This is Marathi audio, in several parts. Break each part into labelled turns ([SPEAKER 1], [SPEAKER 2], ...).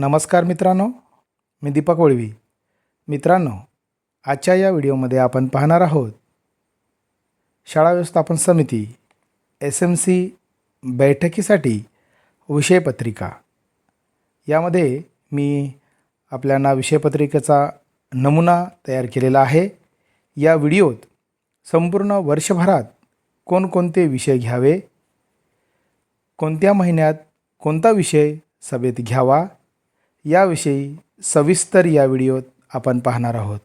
[SPEAKER 1] नमस्कार मित्रांनो मी दीपक वळवी. मित्रांनो आजच्या या व्हिडिओमध्ये आपण पाहणार आहोत शाळा व्यवस्थापन समिती एस एम सी बैठकीसाठी विषयपत्रिका. यामध्ये मी आपल्यांना विषयपत्रिकेचा नमुना तयार केलेला आहे. या व्हिडिओत संपूर्ण वर्षभरात कोणकोणते विषय घ्यावे? कोणत्या महिन्यात कोणता विषय सभेत घ्यावा? याविषयी सविस्तर या व्हिडिओत आपण पाहणार आहोत.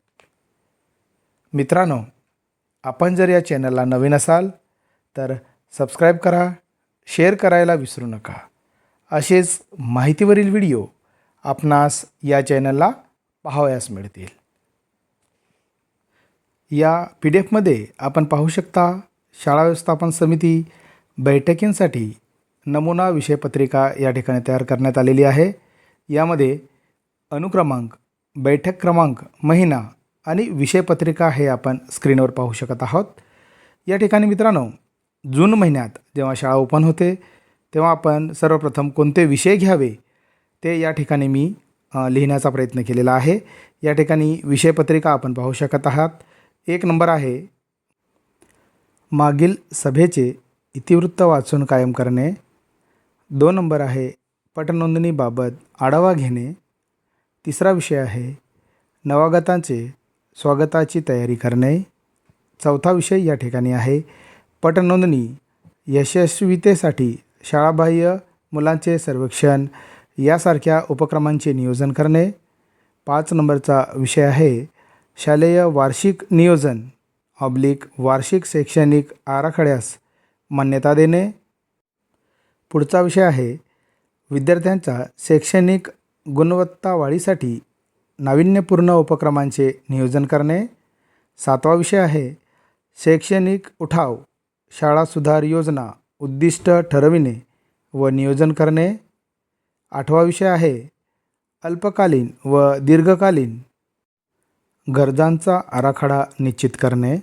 [SPEAKER 1] मित्रांनो आपण जर या चॅनलला नवीन असाल तर सबस्क्राईब करा शेअर करायला विसरू नका. असेच माहितीवरील व्हिडिओ आपणास या चॅनलला पाहावयास मिळतील. या पी डी एफमध्ये आपण पाहू शकता शाळा व्यवस्थापन समिती बैठकींसाठी नमुना विषयपत्रिका या ठिकाणी तयार करण्यात आलेली आहे. यामध्ये अनुक्रमांक बैठक क्रमांक महिना आणि विषयपत्रिका हे आपण स्क्रीनवर पाहू शकत आहोत. या ठिकाणी मित्रांनो जून महिन्यात जेव्हा शाळा ओपन होते तेव्हा आपण सर्वप्रथम कोणते विषय घ्यावे ते या ठिकाणी मी लिहिण्याचा प्रयत्न केलेला आहे. या ठिकाणी विषयपत्रिका आपण पाहू शकत आहात. एक नंबर आहे मागील सभेचे इतिवृत्त वाचून कायम करणे. दोन नंबर आहे पटनोंदणीबाबत आढावा घेणे. तिसरा विषय आहे नवागतांचे स्वागताची तयारी करणे. चौथा विषय या ठिकाणी आहे पटनोंदणी यशस्वीतेसाठी शाळाबाह्य मुलांचे सर्वेक्षण यासारख्या उपक्रमांचे नियोजन करणे. पाच नंबरचा विषय आहे शालेय वार्षिक नियोजन ऑब्लिक वार्षिक शैक्षणिक आराखड्यास मान्यता देणे. पुढचा विषय आहे विद्यार्थ्यांच्या शैक्षणिक गुणवत्ता वाढीसाठी नाविन्यपूर्ण उपक्रमांचे नियोजन करणे. सातवा विषय आहे शैक्षणिक उठाव शाळा सुधार योजना उद्दिष्ट ठरविणे व नियोजन करणे. आठवा विषय आहे अल्पकालीन व दीर्घकालीन गरजांचा आराखडा निश्चित करणे.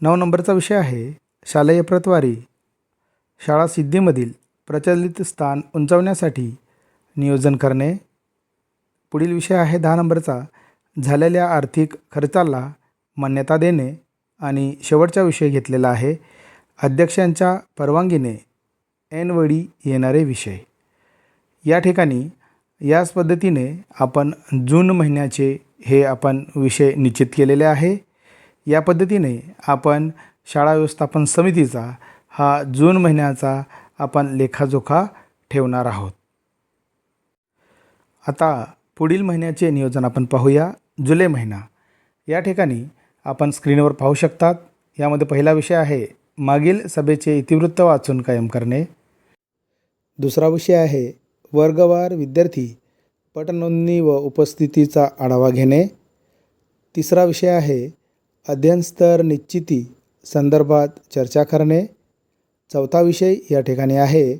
[SPEAKER 1] नऊ नंबरचा विषय आहे शालेय प्रतवारी शाळा सिद्धीमधील प्रचलित स्थान उंचावण्यासाठी नियोजन करणे. पुढील विषय आहे दहा नंबरचा. झालेल्या आर्थिक खर्चाला मान्यता देणे आणि शेवटचा विषय घेतलेला आहे. अध्यक्षांच्या परवानगीने ऐनवेळी येणारे विषय. या ठिकाणी याच पद्धतीने आपण जून महिन्याचे हे आपण विषय निश्चित केलेले आहे. या पद्धतीने आपण शाळा व्यवस्थापन समितीचा हा जून महिन्याचा आपण लेखाजोखा ठेवणार आहोत. आता पुढील महिन्याचे नियोजन आपण पाहूया. जुलै महिना. या ठिकाणी आपण स्क्रीनवर पाहू शकतात. यामध्ये पहिला विषय आहे मागील सभेचे इतिवृत्त वाचून कायम करणे. दुसरा विषय आहे वर्गवार विद्यार्थी पटनोंदणी व उपस्थितीचा आढावा घेणे. तिसरा विषय आहे अध्ययनस्तर निश्चिती संदर्भात चर्चा करणे. चौथा विषय या ठिकाणी आहे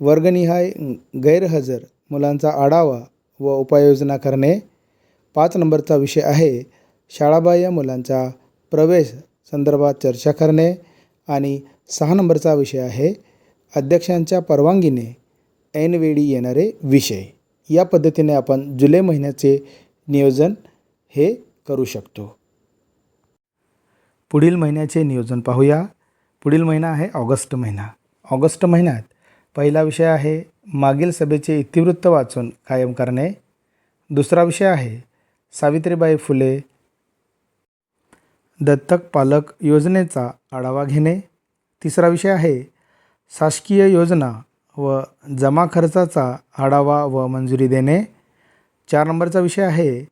[SPEAKER 1] वर्गनिहाय गैरहजर मुलांचा आढावा व उपाययोजना करणे. पाच नंबरचा विषय आहे शाळाबाह्य मुलांचा प्रवेश संदर्भात चर्चा करणे. आणि सहा नंबरचा विषय आहे अध्यक्षांच्या परवानगीने ऐनवेळी येणारे विषय. या पद्धतीने आपण जुलै महिन्याचे नियोजन हे करू शकतो. पुढील महिन्याचे नियोजन पाहूया. पुढील महिना आहे ऑगस्ट महिना. ऑगस्ट महिन्यात पहिला विषय आहे मागील सभेचे इतिवृत्त वाचून कायम करणे. दुसरा विषय आहे सावित्रीबाई फुले दत्तक पालक योजनेचा आढावा घेणे. तिसरा विषय आहे शासकीय योजना व जमा खर्चाचा आढावा व मंजुरी देणे. चार नंबरचा विषय आहे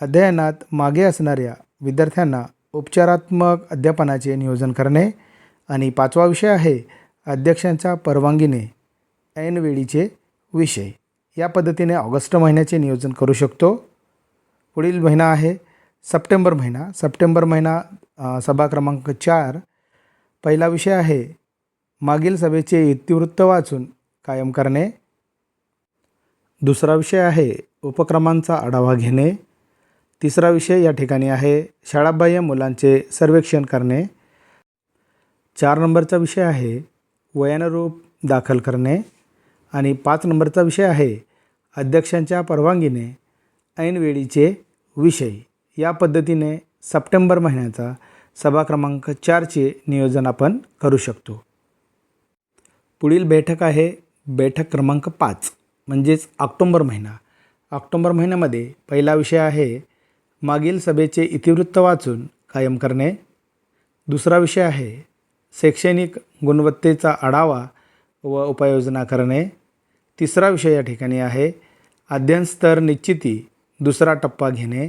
[SPEAKER 1] अध्ययनात मागे असणाऱ्या विद्यार्थ्यांना उपचारात्मक अध्यापनाचे नियोजन करणे. आणि पाचवा विषय आहे अध्यक्षांच्या परवानगीने ऐनवेळीचे विषय. या पद्धतीने ऑगस्ट महिन्याचे नियोजन करू शकतो. पुढील महिना आहे सप्टेंबर महिना. सप्टेंबर महिना सभा क्रमांक चार. पहिला विषय आहे मागील सभेचे इतिवृत्त वाचून कायम करणे. दुसरा विषय आहे उपक्रमांचा आढावा घेणे. तिसरा विषय या ठिकाणी आहे शाळाबाह्य मुलांचे सर्वेक्षण करणे. चार नंबरचा विषय आहे वयानुरूप दाखल करणे आणि पाच नंबरचा विषय आहे अध्यक्षांच्या परवानगीने ऐनवेळीचे विषय. या पद्धतीने सप्टेंबर महिन्याचा सभा क्रमांक चारचे नियोजन आपण करू शकतो. पुढील बैठक आहे बैठक क्रमांक पाच म्हणजेच ऑक्टोंबर महिना. ऑक्टोंबर महिन्यामध्ये पहिला विषय आहे मागील सभेचे इतिवृत्त वाचून कायम करणे. दुसरा विषय आहे शैक्षणिक गुणवत्तेचा आढावा व उपाययोजना करणे. तिसरा विषय या ठिकाणी आहे. अध्ययन स्तर निश्चिती दुसरा टप्पा घेणे.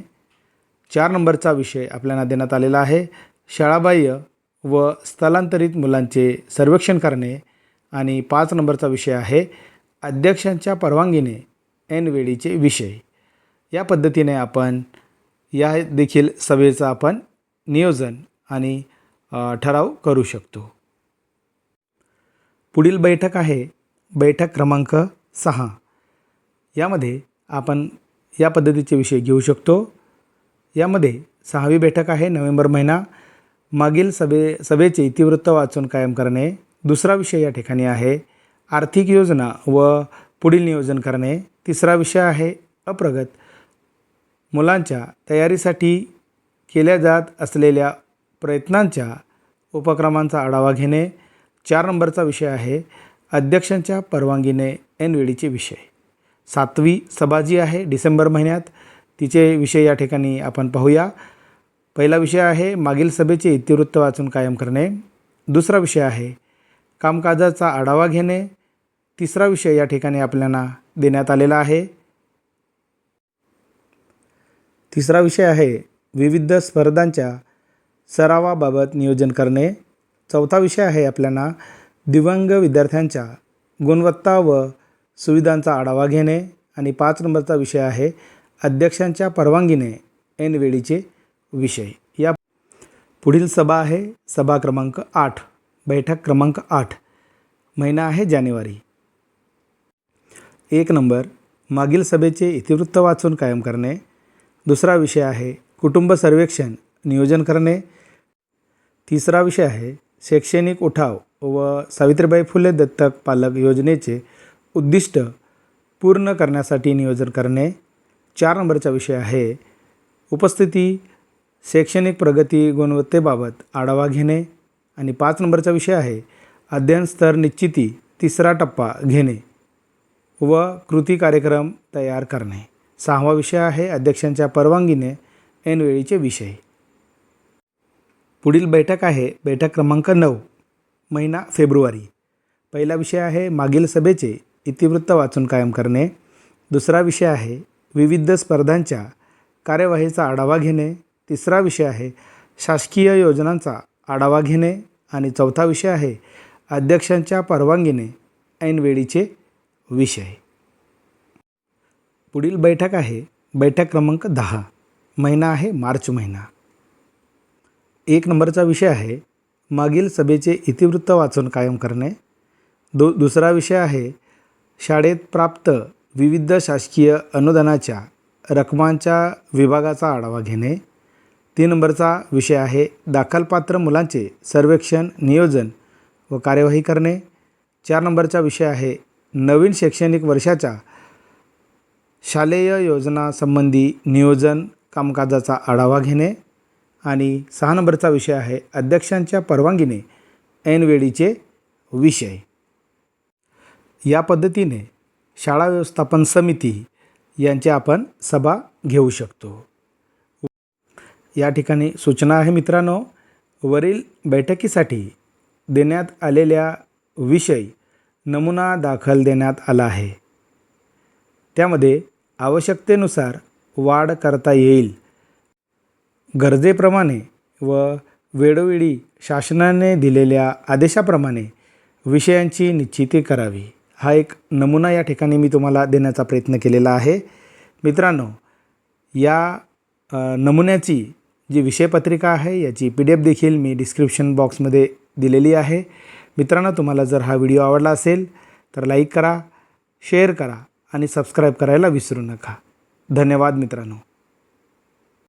[SPEAKER 1] चार नंबरचा विषय आपल्याला देण्यात आलेला आहे. शाळाबाह्य व स्थलांतरित मुलांचे सर्वेक्षण करणे. आणि पाच नंबरचा विषय आहे अध्यक्षांच्या परवानगीने एन वेळीचे विषय. या पद्धतीने आपण या देखील सभेचं आपण नियोजन आणि ठराव करू शकतो. पुढील बैठक आहे बैठक क्रमांक सहा. यामध्ये आपण या पद्धतीचे विषय घेऊ शकतो. यामध्ये सहावी बैठक आहे नोव्हेंबर महिना. मागील सभे सभेचे इतिवृत्त वाचून कायम करणे. दुसरा विषय या ठिकाणी आहे आर्थिक योजना व पुढील नियोजन करणे. तिसरा विषय आहे अप्रगत मुलांच्या तयारीसाठी केल्या जात असलेल्या प्रयत्नांच्या उपक्रमांचा आढावा घेणे चार नंबरचा विषय आहे. अध्यक्षांच्या परवानगीने ऐनवेळीचे विषय. सातवी सभा जी आहे डिसेंबर महिन्यात. तिचे विषय या ठिकाणी आपण पाहूया. पहिला विषय आहे मागील सभेचे इतिवृत्त वाचून कायम करणे. दुसरा विषय आहे कामकाजाचा आढावा घेणे. तिसरा विषय या ठिकाणी आपल्याला देण्यात आलेला आहे. तिसरा विषय आहे विविध स्पर्धांच्या सरावाबाबत नियोजन करणे. चौथा विषय आहे आपल्याला दिव्यांग विद्यार्थ्यांच्या गुणवत्ता व सुविधांचा आढावा घेणे. आणि पाच नंबरचा विषय आहे अध्यक्षांच्या परवानगीने ऐनवेळीचे विषय. या पुढील सभा आहे सभा क्रमांक आठ बैठक क्रमांक आठ महिना आहे जानेवारी. एक नंबर मागील सभेचे इतिवृत्त वाचून कायम करणे. दुसरा विषय आहे कुटुंब सर्वेक्षण नियोजन करणे. तिसरा विषय आहे शैक्षणिक उठाव व सावित्रीबाई फुले दत्तक पालक योजनेचे उद्दिष्ट पूर्ण करण्यासाठी नियोजन करणे. चार नंबरचा विषय आहे उपस्थिती शैक्षणिक प्रगती गुणवत्तेबाबत आढावा घेणे. आणि पाच नंबरचा विषय आहे अध्ययन स्तर निश्चिती तिसरा टप्पा घेणे व कृती कार्यक्रम तयार करणे. सहावा विषय आहे अध्यक्षांच्या परवानगीने ऐनवेळीचे विषय. पुढील बैठक आहे बैठक क्रमांक नऊ महिना फेब्रुवारी. पहिला विषय आहे मागील सभेचे इतिवृत्त वाचून कायम करणे. दुसरा विषय आहे विविध स्पर्धांच्या कार्यवाहीचा आढावा घेणे. तिसरा विषय आहे शासकीय योजनांचा आढावा घेणे. आणि चौथा विषय आहे अध्यक्षांच्या परवानगीने ऐनवेळीचे विषय. पुढील बैठक आहे बैठक क्रमांक दहा महिना आहे मार्च महिना. एक नंबरचा विषय आहे मागील सभेचे इतिवृत्त वाचून कायम करणे. दु दुसरा विषय आहे शाळेत प्राप्त विविध शासकीय अनुदानाच्या रकमांच्या विभागाचा आढावा घेणे. तीन नंबरचा विषय आहे दाखलपात्र मुलांचे सर्वेक्षण नियोजन व कार्यवाही करणे. चार नंबरचा विषय आहे नवीन शैक्षणिक वर्षाच्या शालेय योजनासंबंधी नियोजन कामकाजाचा आढावा घेणे. आणि सहा नंबरचा विषय आहे अध्यक्षांच्या परवानगीने ऐनवेळीचे विषय. या पद्धतीने शाळा व्यवस्थापन समिती यांच्या आपण सभा घेऊ शकतो. या ठिकाणी सूचना आहे मित्रांनो. वरील बैठकीसाठी देण्यात आलेल्या विषय नमुना दाखल देण्यात आला आहे. त्यामध्ये आवश्यकतेनुसार वाढ करता येईल गरजेप्रमाणे व वेळोवेळी शासनाने दिलेल्या आदेशाप्रमाणे विषयांची निश्चिती करावी. हा एक नमुना या ठिकाणी मी तुम्हाला देण्याचा प्रयत्न केलेला आहे. मित्रांनो या नमुन्याची जी विषयपत्रिका आहे याची पी डी एफ देखील मी डिस्क्रिप्शन बॉक्समध्ये दिलेली आहे. मित्रांनो तुम्हाला जर हा व्हिडिओ आवडला असेल तर लाईक करा शेअर करा आणि सबस्क्राईब करायला विसरू नका. धन्यवाद मित्रांनो.